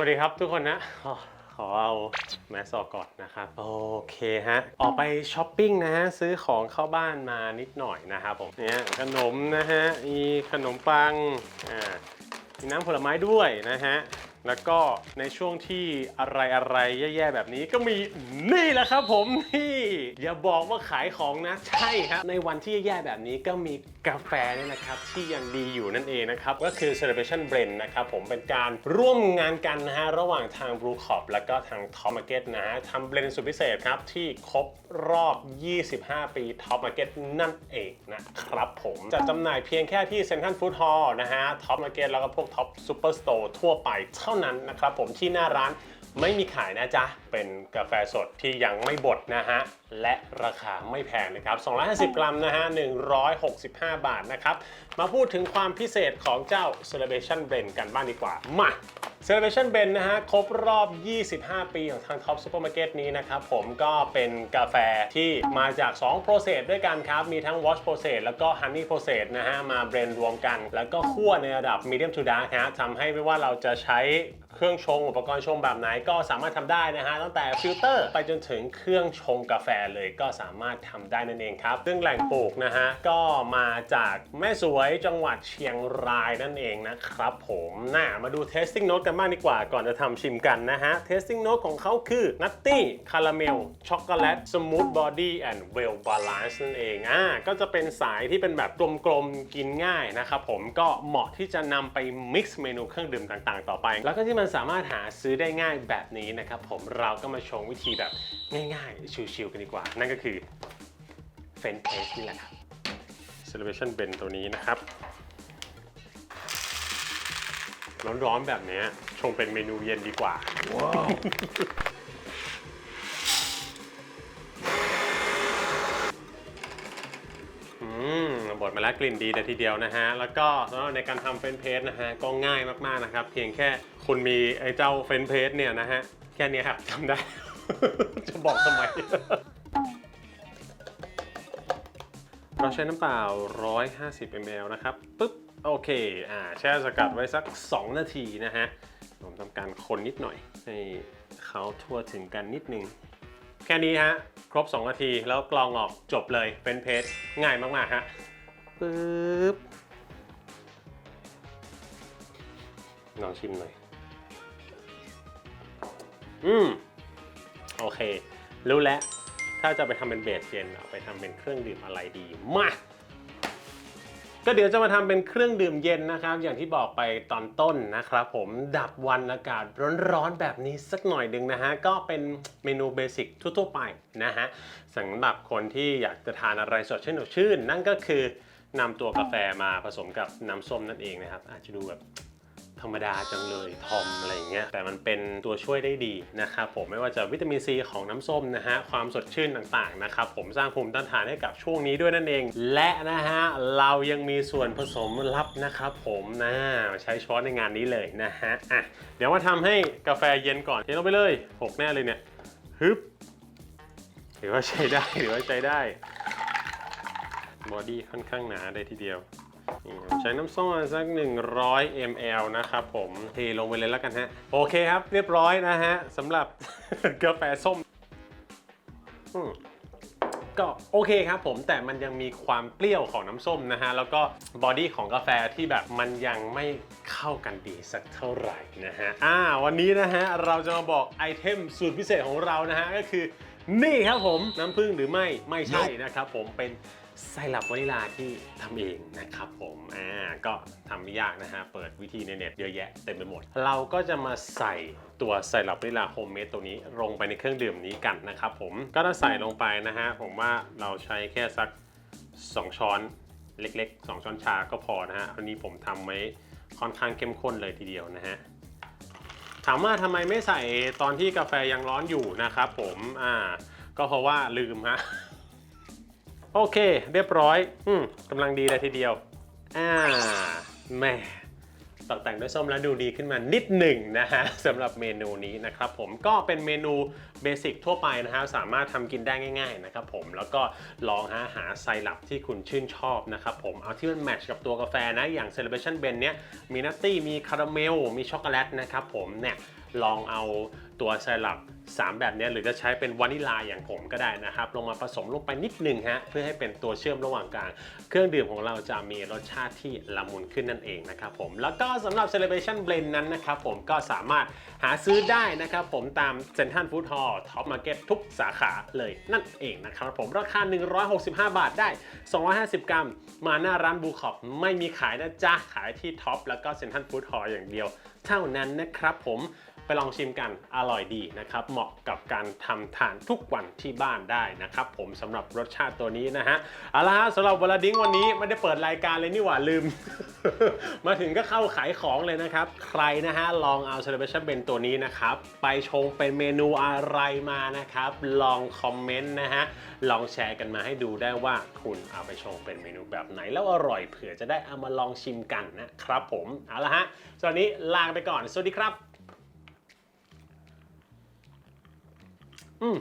วัสดีครับทุกคนนะ ขอเอาแมสออกก่อนนะครับ โอเคฮะ ออกไปช้อปปิ้งนะฮะ ซื้อของเข้าบ้านมานิดหน่อยนะครับผม เนี่ยขนมนะฮะ มีขนมปัง อ่ามีน้ำผลไม้ด้วยนะฮะ แล้วก็ในช่วงที่อะไรอะไรแย่ๆแบบนี้ก็มีนี่แหละครับผมนี่อย่าบอกว่าขายของนะใช่ครับในวันที่แย่ๆแบบนี้ก็มีกาแฟเนี่ยนะครับที่ยังดีอยู่นั่นเองนะครับก็คือ Celebration Blend นะครับผมเป็นการร่วมงานกันนะฮะระหว่างทาง Blue Corp แล้วก็ทาง Top Market นะฮะทำเบรนด์สุดพิเศษครับที่ครบรอบ 25 ปี Top Market นั่นเองนะครับผมจะจำหน่ายเพียงแค่ที่ Central Food Hall นะฮะ Top Market แล้วก็พวก Top Superstore ทั่วไปเท่า่านั้นนะครับผมที่หน้าร้านไม่มีขายนะจ๊ะ เป็นกาแฟสดที่ยังไม่บดนะฮะ และราคาไม่แพงนะครับ 250 กรัมนะฮะ 165 บาทนะครับ มาพูดถึงความพิเศษของเจ้า Celebration Blend กันบ้างดีกว่า มา Celebration Blend นะฮะ ครบรอบ 25 ปีของทาง Top Supermarket นี้นะครับผมก็เป็นกาแฟที่มาจาก 2 process ด้วยกันครับ มีทั้ง wash process แล้วก็ honey process นะฮะ มาเบรนรวมกัน แล้วก็คั่วในระดับ medium to dark ฮะทำให้ไม่ว่าเราจะใช้เครื่องชง อุปกรณ์ชงแบบไหนก็สามารถทำได้นะฮะ ตั้งแต่ฟิลเตอร์ไปจนถึงเครื่องชงกาแฟเลยก็สามารถทำได้นั่นเองครับ ซึ่งแหล่งปลูกนะฮะ ก็มาจากแม่สวยจังหวัดเชียงรายนั่นเองนะครับผมน่ามาดู tasting note กันบ้างดีกว่าก่อนจะทำชิมกันนะฮะ tasting note ของเขาคือ nutty caramel chocolate smooth body and well balance นั่นเองอ่าก็จะเป็นสายที่เป็นแบบกลมๆ กินง่ายนะครับผมก็เหมาะที่จะนำไป mix เมนูเครื่องดื่มต่างๆ ต่อไป แล้วก็ที่มันสามารถหาซื้อได้ง่ายแบบนี้นะครับผมเราก็มาชงวิธีแบบง่ายๆ ชิลๆกันดีกว่า นั่นก็คือเฟนเพสนี่แหละครับ Celebration Ben ตัวนี้นะครับ ร้อนๆแบบเนี้ยชงเป็นเมนูเย็นดีกว่า อืมบดมาแล้วกลิ่นดีแต่ทีเดียวนะฮะ แล้วก็สำหรับในการทำเฟรนช์เพสนะฮะก็ง่ายมากๆนะครับ เพียงแค่คุณมีไอ้เจ้าเฟรนช์เพสเนี่ยนะฮะ แค่นี้ครับทำได้ จะบอกทำไม เราใช้น้ำเปล่า 150 ml นะครับ ปึ๊บ โอเค อ่า แช่สกัดไว้สัก 2 นาทีนะฮะ ผมทำการคนนิดหน่อย ให้เขาทั่วถึงกันนิดนึง แค่นี้ฮะ ครบ 2 นาทีแล้วกรองออกจบเลย เป็นเพจง่ายมาก ๆ ฮะ ปึ๊บลองชิมหน่อย อืม โอเค รู้แล้ว ถ้าจะไปทำเป็นเบสเย็นเอาไปทำเป็นเครื่องดื่มอะไรดี มา ก็เดี๋ยวจะมาทำเป็นเครื่องดื่มเย็นนะครับ อย่างที่บอกไปตอนต้นนะครับผมดับวันอากาศร้อนๆแบบนี้สักหน่อยหนึ่งนะฮะ ก็เป็นเมนูเบสิกทั่วๆไปนะฮะสำหรับคนที่อยากจะทานอะไรสดชื่นสดชื่น นั่นก็คือนำตัวกาแฟมาผสมกับน้ำส้มนั่นเองนะครับ อาจจะดูแบบ ธรรมดาจังเลยทอมอะไรเงี้ยแต่มันเป็นตัวช่วยได้ดีนะครับผมไม่ว่าจะวิตามินซีของน้ำส้มนะฮะความสดชื่นต่างๆนะครับผมสร้างภูมิต้านทานให้กับช่วงนี้ด้วยนั่นเอง และนะฮะเรายังมีส่วนผสมลับนะครับผมนะใช้ช้อนในงานนี้เลยนะฮะอะเดี๋ยวมาทำให้กาแฟเย็นก่อนเทลงไปเลยหกแน่เลยเนี่ยฮึบหรือว่าใช้ได้หรือว่าใช้ได้บอดี้ค่อนข้างหนาได้ทีเดียว นี่ครับใช้น้ำส้มมาสัก 100 ml นะครับผมเทลงไปเลยแล้วกันฮะ โอเคครับ เรียบร้อยนะฮะสำหรับ กาแฟส้มอืม ก็โอเคครับผมแต่มันยังมีความเปรี้ยวของน้ำส้มนะฮะ แล้วก็บอดี้ของกาแฟที่แบบมันยังไม่เข้ากันดีสักเท่าไหร่นะฮะอ่าวันนี้นะฮะ เราจะมาบอกไอเทมสูตรพิเศษของเรานะฮะ ก็คือ นี่ครับผมน้ำผึ้งหรือไม่ไม่ใช่นะครับผมเป็น ไซรัปวานิลาที่ทำเองนะครับผม อ่า ก็ทำไม่ยากนะฮะ เปิดวิธีในเน็ตเยอะแยะเต็มไปหมด เราก็จะมาใส่ตัวไซรัปวานิลาโฮมเมดตัวนี้ลงไปในเครื่องดื่มนี้กันนะครับผม ก็ถ้าใส่ลงไปนะฮะ ผมว่าเราใช้แค่สัก 2 ช้อนเล็ก ๆ 2 ช้อนชาก็พอนะฮะอันนี้ผมทำไว้ค่อนข้างเข้มข้นเลยทีเดียวนะฮะถามว่าทำไมไม่ใส่ตอนที่กาแฟยังร้อนอยู่นะครับผม อ่า ก็เพราะว่าลืมฮะ โอเค เรียบร้อย อืมกำลังดีเลยทีเดียว อ่าแหม่ตกแต่งด้วยส้มแล้วดูดีขึ้นมานิดหนึ่งนะฮะสำหรับเมนูนี้นะครับผมก็เป็นเมนูเบสิกทั่วไปนะฮะสามารถทำกินได้ง่าย ๆนะครับผมแล้วก็ลองหาหาไซรัปที่คุณชื่นชอบนะครับผมเอาที่มันแมทช์กับตัวกาแฟนะอย่าง Celebration Ben เนี้ยมีนัตตี้มีคาราเมล มีช็อกโกแลตนะครับผมเนี่ยลองเอาตัวไซรัป 3 แบบนี้หรือจะใช้เป็นวานิลาอย่างผมก็ได้นะครับ ลงมาผสมลงไปนิดหนึ่งฮะเพื่อให้เป็นตัวเชื่อมระหว่างกลางเครื่องดื่มของเราจะมีรสชาติที่ละมุนขึ้นนั่นเองนะครับผมแล้วก็สำหรับ Celebration Blend นั้นนะครับผมก็สามารถหาซื้อได้นะครับผมตาม Central Food Hall Top Market ทุกสาขาเลยนั่นเองนะครับผมราคา 165 บาทได้ 250 กรัม มาหน้าร้านบูคอปไม่มีขายนะจ๊ะขายที่ท็อปแล้วก็ Central Food Hall อย่างเดียว เท่านั้นนะครับผมไปลองชิมกันอร่อยดีนะครับเหมาะกับการทำทานทุกวันที่บ้านได้นะครับผมสำหรับรสชาติตัวนี้นะฮะเอาละฮะสำหรับวลาดิ้งวันนี้ไม่ได้เปิดรายการเลยนี่หว่าลืม มาถึงก็เข้าขายของเลยนะครับ ใครนะฮะลองเอา Celebration Ben ตัวนี้นะครับ ไปชงเป็นเมนูอะไรมานะครับ ลองคอมเมนต์นะฮะลองแชร์กันมาให้ดูได้ว่าคุณเอาไปชงเป็นเมนูแบบไหนแล้วอร่อยเผื่อจะได้เอามาลองชิมกันนะครับผมเอาละฮะสวัสดีลาไปก่อนสวัสดีครับ อืม